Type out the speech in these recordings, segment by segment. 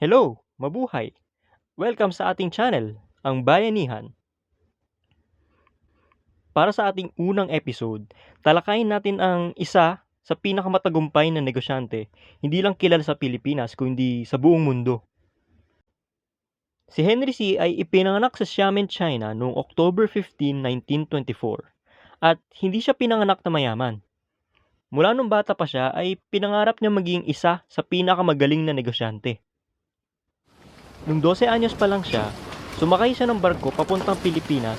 Hello, mabuhay! Welcome sa ating channel, ang Bayanihan. Para sa ating unang episode, talakayin natin ang isa sa pinakamatagumpay na negosyante, hindi lang kilala sa Pilipinas kundi sa buong mundo. Si Henry C. ay ipinanganak sa Xiamen, China noong October 15, 1924 at hindi siya pinanganak na mayaman. Mula nung bata pa siya ay pinangarap niya maging isa sa pinakamagaling na negosyante. Nung 12 anyos pa lang siya, sumakay siya ng barko papuntang Pilipinas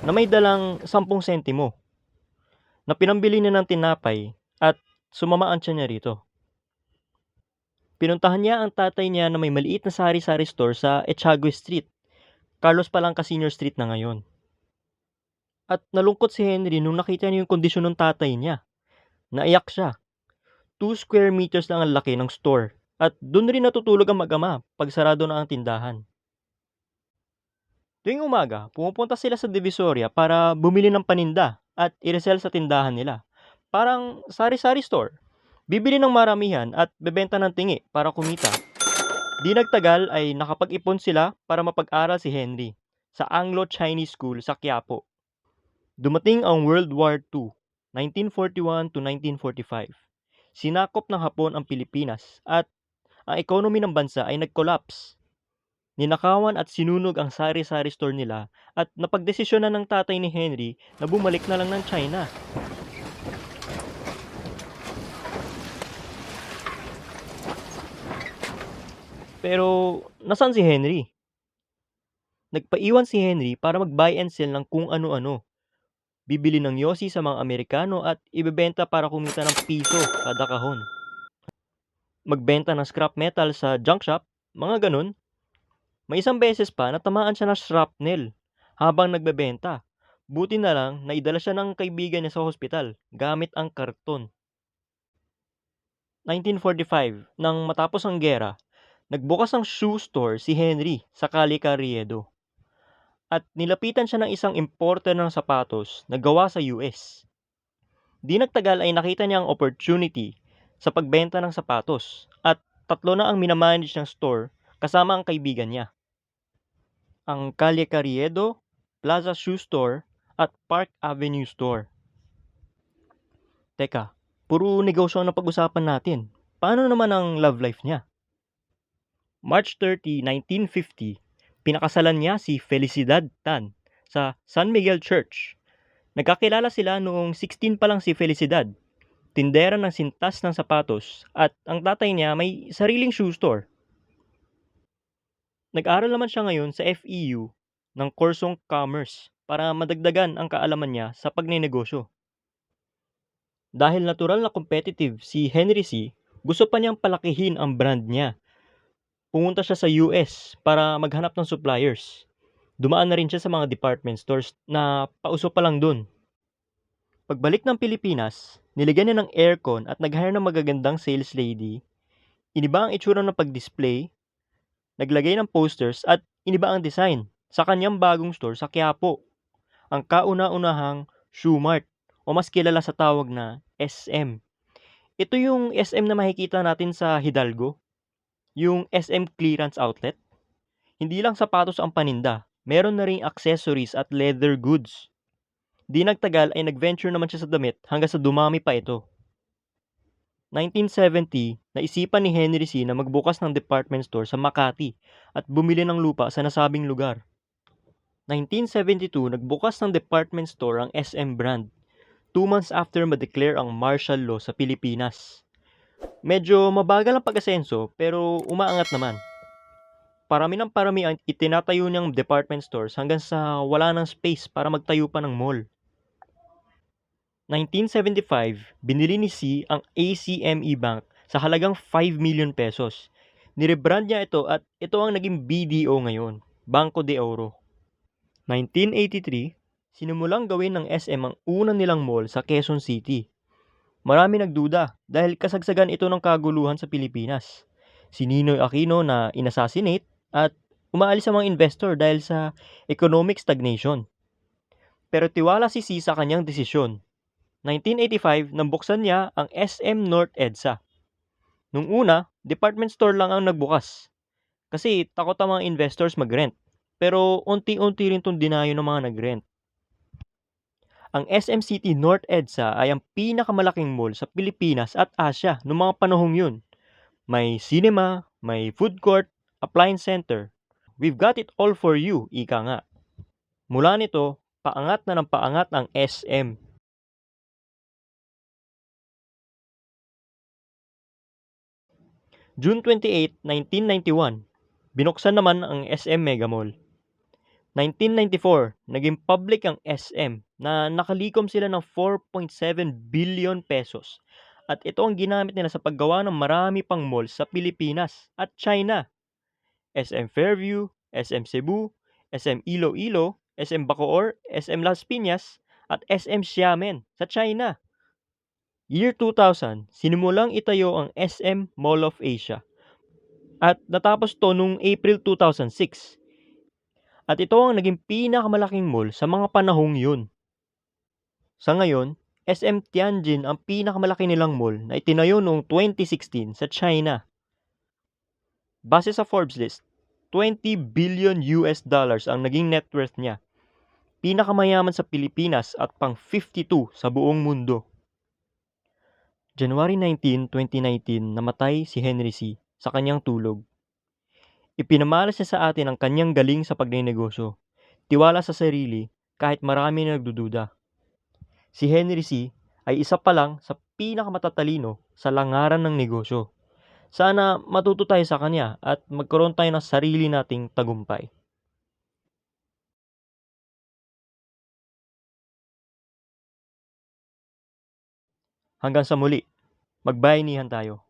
na may dalang 10 sentimo na pinambili niya ng tinapay at sumamaan siya niya rito. Pinuntahan niya ang tatay niya na may maliit na sari-sari store sa Echagüe Street, Carlos Palanca Senior Street na ngayon. At nalungkot si Henry nung nakita niya yung kondisyon ng tatay niya. Naiyak siya. 2 square meters lang ang laki ng store at doon rin natutulog ang mag-ama pag sarado na ang tindahan. Tuwing umaga, pumupunta sila sa Divisoria para bumili ng paninda at i-resell sa tindahan nila. Parang sari-sari store. Bibili ng maramihan at bebenta ng tingi para kumita. Di nagtagal ay nakapag-ipon sila para mapag-aral si Henry sa Anglo-Chinese School sa Quiapo. Dumating ang World War II, 1941 to 1945. Sinakop ng Hapon ang Pilipinas at ang economy ng bansa ay nag-collapse. Ninakawan at sinunog ang sari-sari store nila at napagdesisyonan ng tatay ni Henry na bumalik na lang ng China. Pero nasaan si Henry? Nagpaiwan si Henry para mag-buy and sell ng kung ano-ano. Bibili ng yosi sa mga Amerikano at ibebenta para kumita ng piso kada kahon. Magbenta ng scrap metal sa junk shop, mga ganun. May isang beses pa natamaan siya ng shrapnel habang nagbebenta. Buti na lang naidala siya ng kaibigan niya sa hospital gamit ang karton. 1945, nang matapos ang gera, nagbukas ng shoe store si Henry sa Cali Carriedo. At nilapitan siya ng isang importer ng sapatos na gawa sa US. Di nagtagal ay nakita niya ang opportunity sa pagbenta ng sapatos at tatlo na ang minamanage ng store kasama ang kaibigan niya. Ang Calle Carriedo, Plaza Shoe Store at Park Avenue Store. Teka, puro negosyo ang napag-usapan natin. Paano naman ang love life niya? March 30, 1950, pinakasalan niya si Felicidad Tan sa San Miguel Church. Nagkakilala sila noong 16 pa lang si Felicidad tindera ng sintas ng sapatos at ang tatay niya may sariling shoe store. Nag-aral naman siya ngayon sa FEU ng kursong commerce para madagdagan ang kaalaman niya sa pagnenegosyo. Dahil natural na competitive si Henry C., gusto pa niyang palakihin ang brand niya. Pumunta siya sa US para maghanap ng suppliers. Dumaan na rin siya sa mga department stores na pauso pa lang dun. Pagbalik ng Pilipinas, Nilagyan niya ng aircon at nag-hire ng magagandang sales lady. Iniba ang itsura ng pag-display, naglagay ng posters at iniba ang design sa kanyang bagong store sa Quiapo, ang kauna-unahang Shoe Mart o mas kilala sa tawag na SM. Ito yung SM na makikita natin sa Hidalgo, yung SM clearance outlet. Hindi lang sapatos ang paninda, meron na ring accessories at leather goods. Di nagtagal ay nag-venture naman siya sa damit hanggang sa dumami pa ito. 1970, naisipan ni Henry C. na magbukas ng department store sa Makati at bumili ng lupa sa nasabing lugar. 1972, nagbukas ng department store ang SM brand, two months after ma-declare ang martial law sa Pilipinas. Medyo mabagal ang pag-asenso pero umaangat naman. Parami ng parami ang itinatayo niyang department stores hanggang sa wala ng space para magtayo pa ng mall. 1975, binili ni C ang ACME Bank sa halagang 5 million pesos. Nirebrand niya ito at ito ang naging BDO ngayon, Banco de Oro. 1983, sinimulang gawin ng SM ang unang nilang mall sa Quezon City. Marami nagduda dahil kasagsagan ito ng kaguluhan sa Pilipinas. Si Ninoy Aquino na inassassinate at umaalis ang mga investor dahil sa economic stagnation. Pero tiwala si C sa kanyang desisyon 1985, nabuksan niya ang SM North EDSA. Nung una, department store lang ang nagbukas. Kasi takot ang mga investors mag-rent. Pero unti-unti rin itong dinayo ng mga nag-rent. Ang SM City North EDSA ay ang pinakamalaking mall sa Pilipinas at Asia noong mga panahong yun. May cinema, may food court, appliance center. We've got it all for you, ika nga. Mula nito, paangat na ng paangat ang SM. June 28, 1991, binuksan naman ang SM Mega Mall. 1994, naging public ang SM na nakalikom sila ng 4.7 billion pesos. At ito ang ginamit nila sa paggawa ng marami pang malls sa Pilipinas at China. SM Fairview, SM Cebu, SM Iloilo, SM Bacoor, SM Las Piñas, at SM Xiamen sa China. Year 2000, sinimulang itayo ang SM Mall of Asia. At natapos to noong April 2006. At ito ang naging pinakamalaking mall sa mga panahong yun. Sa ngayon, SM Tianjin ang pinakamalaki nilang mall na itinayo noong 2016 sa China. Base sa Forbes list, 20 billion US dollars ang naging net worth niya. Pinakamayaman sa Pilipinas at pang 52 sa buong mundo. January 19, 2019, namatay si Henry C. sa kanyang tulog. Ipinamalas niya sa atin ang kanyang galing sa pagnenegosyo, tiwala sa sarili kahit marami na nagdududa. Si Henry C. ay isa pa lang sa pinakamatatalino sa langaran ng negosyo. Sana matuto tayo sa kanya at magkaroon tayo ng sarili nating tagumpay. Hanggang sa muli, magbayanihan tayo.